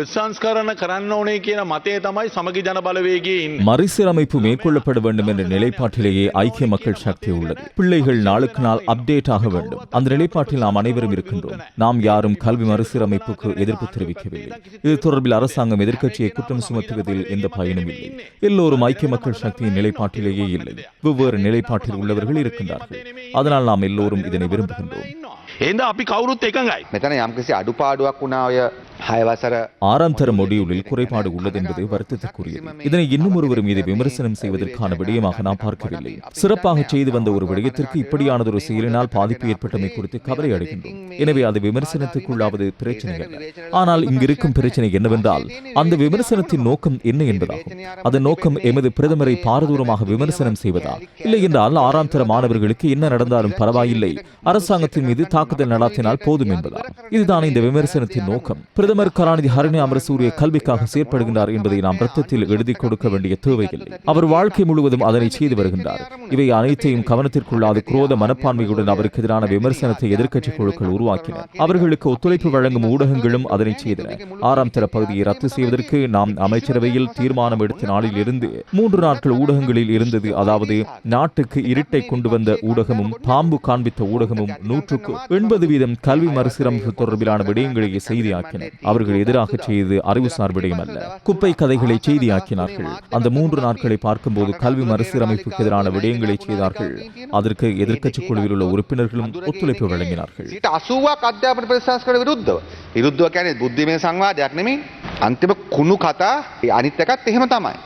ප්‍රසංස්කරන කරන්න ඕනේ කියන මතය තමයි සමගි ජන බලවේගේ ඉන්න. மறுசீரமைப்பு மேற்கொள்ளப்பட வேண்டும் என்ற நிலைப்பாட்டிலேயே ஐக்கிய மக்கள் சக்தி உள்ளது பிள்ளைகள் நாளுக்கு நாள் அப்டேட் ஆக வேண்டும் அந்த நிலைப்பாட்டில் நாம் அனைவரும் இருக்கின்றோம் நாம் யாரும் கல்வி மறுசீரமைப்புக்கு எதிர்ப்பு தெரிவிக்கவில்லை இது தொடர்பில் அரசாங்கம் எதிர்க்கட்சியை குற்றம் சுமத்துவதில் எந்த பயனும் இல்லை எல்லோரும் ஐக்கிய மக்கள் சக்தியின் நிலைப்பாட்டிலேயே இல்லை வெவ்வேறு நிலைப்பாட்டில் உள்ளவர்கள் இருக்கின்றார்கள் அதனால் நாம் எல்லோரும் இதனை விரும்புகின்றோம் එද අපි කවුරුත් එකඟයි. මෙතන යම්කිසි අඩුපාඩුවක් වුණා ඔය හයවසර ஆறாம் தர மொடியூலில் குறைபாடு உள்ளது என்பது வருத்தத்திற்குரியது இதனை இன்னும் ஒருவர் மீது விமர்சனம் செய்வதற்கான விடயமாக நாம் பார்க்கவில்லை சிறப்பாக செய்து வந்த ஒரு விடயத்திற்கு இப்படியானதொரு செயலினால் பாதிப்பு ஏற்பட்டமை குறித்து கவலை அடைகின்றோம் எனவே அது விமர்சனத்துக்குள்ளாவது பிரச்சனை அல்ல ஆனால் இங்கிருக்கும் பிரச்சனை என்னவென்றால் அந்த விமர்சனத்தின் நோக்கம் என்ன என்பதாகும் அதன் நோக்கம் எமது பிரதமரை பாரதூரமாக விமர்சனம் செய்வதா இல்லை என்றால் ஆறாம் தர மாணவர்களுக்கு என்ன நடந்தாலும் பரவாயில்லை அரசாங்கத்தின் மீது தாக்குதல் நடாத்தினால் போதும் என்பதாகும் இதுதான் இந்த விமர்சனத்தின் நோக்கம். பிரதமர் கருணாநிதி ஹரணி அமரசூரிய கல்விக்காக செயற்படுகின்றார் என்பதை நாம் ரத்தத்தில் எழுதி கொடுக்க வேண்டிய தேவையில்லை. அவர் வாழ்க்கை முழுவதும் அதனை செய்து வருகின்றார். இவை அனைத்தையும் கவனத்திற்குள்ளாத குரோத மனப்பான்மையுடன் அவருக்கு எதிரான விமர்சனத்தை எதிர்க்கட்சி குழுக்கள் உருவாக்கின அவர்களுக்கு ஒத்துழைப்பு வழங்கும் ஊடகங்களும் அதனை செய்தன. ஆறாம் தர பகுதியை ரத்து செய்வதற்கு நாம் அமைச்சரவையில் தீர்மானம் எடுத்த நாளில் இருந்து மூன்று நாட்கள் ஊடகங்களில் இருந்தது. அதாவது நாட்டுக்கு இருட்டை கொண்டு வந்த ஊடகமும் பாம்பு காண்பித்த ஊடகமும் நூற்றுக்கு எண்பது வீதம் கல்வி மறுசீரமைப்பு தொடர்பிலான விடயங்களை செய்தியாக்கின அவர்கள் எதிராக செய்து அறிவுசார் விடயம் அல்ல குப்பை கதைகளை செய்தியாக்கினார்கள் அந்த மூன்று நாட்களை பார்க்கும்போது கல்வி மறுசீரமைப்புக்கு எதிரான விடயங்களை செய்தார்கள் அதற்கு எதிர்க்கட்சி குழுவில் உள்ள உறுப்பினர்களும் ஒத்துழைப்பு வழங்கினார்கள் සිට අසුවක් අධ්‍යාපන ප්‍රශංස්කර විරුද්ධව. විරුද්ධව කියන්නේ බුද්ධිමය සංවාදයක් නෙමෙයි. අන්තිම කුණු කතා අනිත් එකත් එහෙම තමයි.